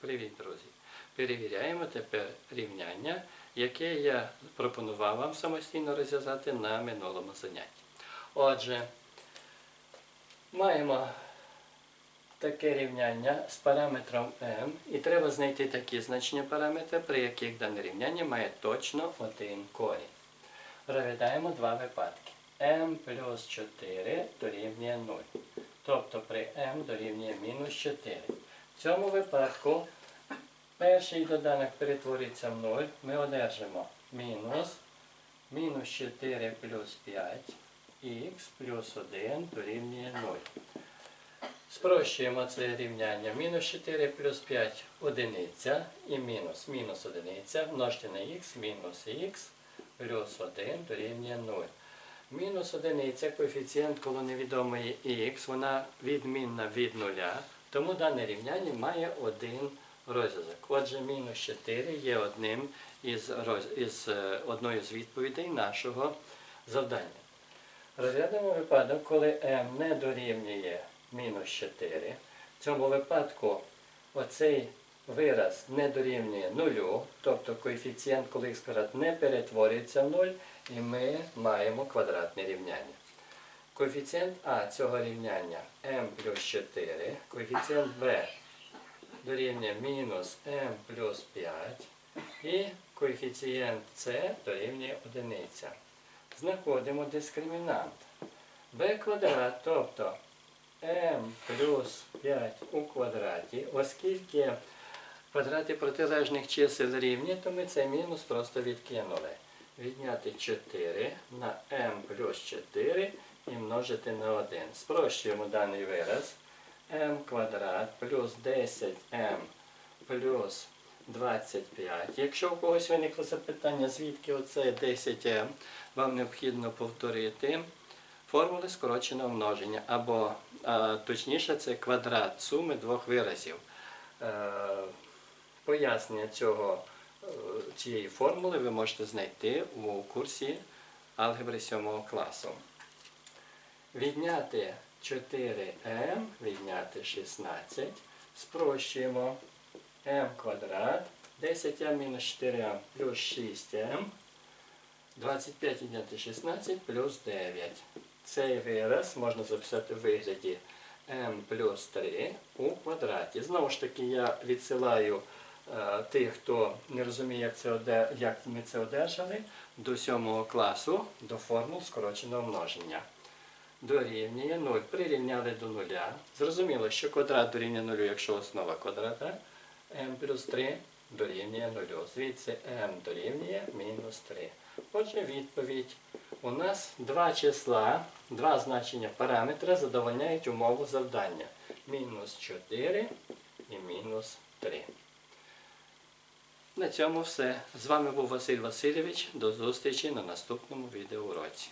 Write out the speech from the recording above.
Привіт, друзі! Перевіряємо тепер рівняння, яке я пропонував вам самостійно розв'язати на минулому занятті. Отже, маємо таке рівняння з параметром m, і треба знайти такі значення параметра, при яких дане рівняння має точно один корінь. Розглядаємо два випадки. m плюс 4 дорівнює 0. Тобто при m дорівнює мінус 4. В цьому випадку перший доданок перетвориться в 0. Ми одержимо мінус мінус 4 плюс 5 х плюс 1 дорівнює 0. Спрощуємо це рівняння. Мінус 4 плюс 5 одиниця і мінус мінус одиниця множте на х мінус х плюс 1 дорівнює 0. Мінус одиниця, коефіцієнт коло невідомої х, вона відмінна від нуля, тому дане рівняння має один розв'язок. Отже, мінус 4 є одним із, із е, одною з відповідей нашого завдання. Розглянемо випадок, коли m не дорівнює мінус 4. В цьому випадку оцей вираз не дорівнює нулю, тобто коефіцієнт, коли х квадрат не перетворюється в 0, і ми маємо квадратне рівняння. Коефіцієнт А цього рівняння m плюс 4, коефіцієнт b дорівнює мінус m плюс 5 і коефіцієнт c дорівнює 1. Знаходимо дискримінант. b квадрат, тобто m плюс 5 у квадраті, оскільки квадрати протилежних чисел рівні, то ми цей мінус просто відкинули. Відняти 4 на m плюс 4 і множити на 1. Спрощуємо даний вираз. m квадрат плюс 10m плюс 25. Якщо у когось виникло запитання, звідки оце 10m, вам необхідно повторити формули скороченого множення, або а, точніше це квадрат суми двох виразів. Е, Пояснення цього, е, цієї формули ви можете знайти у курсі алгебри 7 класу. Відняти 4m, відняти 16, спрощуємо m квадрат, 10m мінус 4m плюс 6m, 25 відняти 16 плюс 9. Цей вираз можна записати в вигляді m плюс 3 у квадраті. Знову ж таки, я відсилаю е, тих, хто не розуміє, це оде- як ми це одержали, до 7 класу, до формул скороченого множення. Дорівнює 0. Прирівняли до нуля. Зрозуміло, що квадрат дорівнює 0, якщо основа квадрата. m плюс 3 дорівнює 0. Звідси m дорівнює мінус 3. Отже, відповідь. У нас два числа, два значення параметра задовольняють умову завдання. Мінус 4 і мінус 3. На цьому все. З вами був Василь Васильович. До зустрічі на наступному відеоуроці.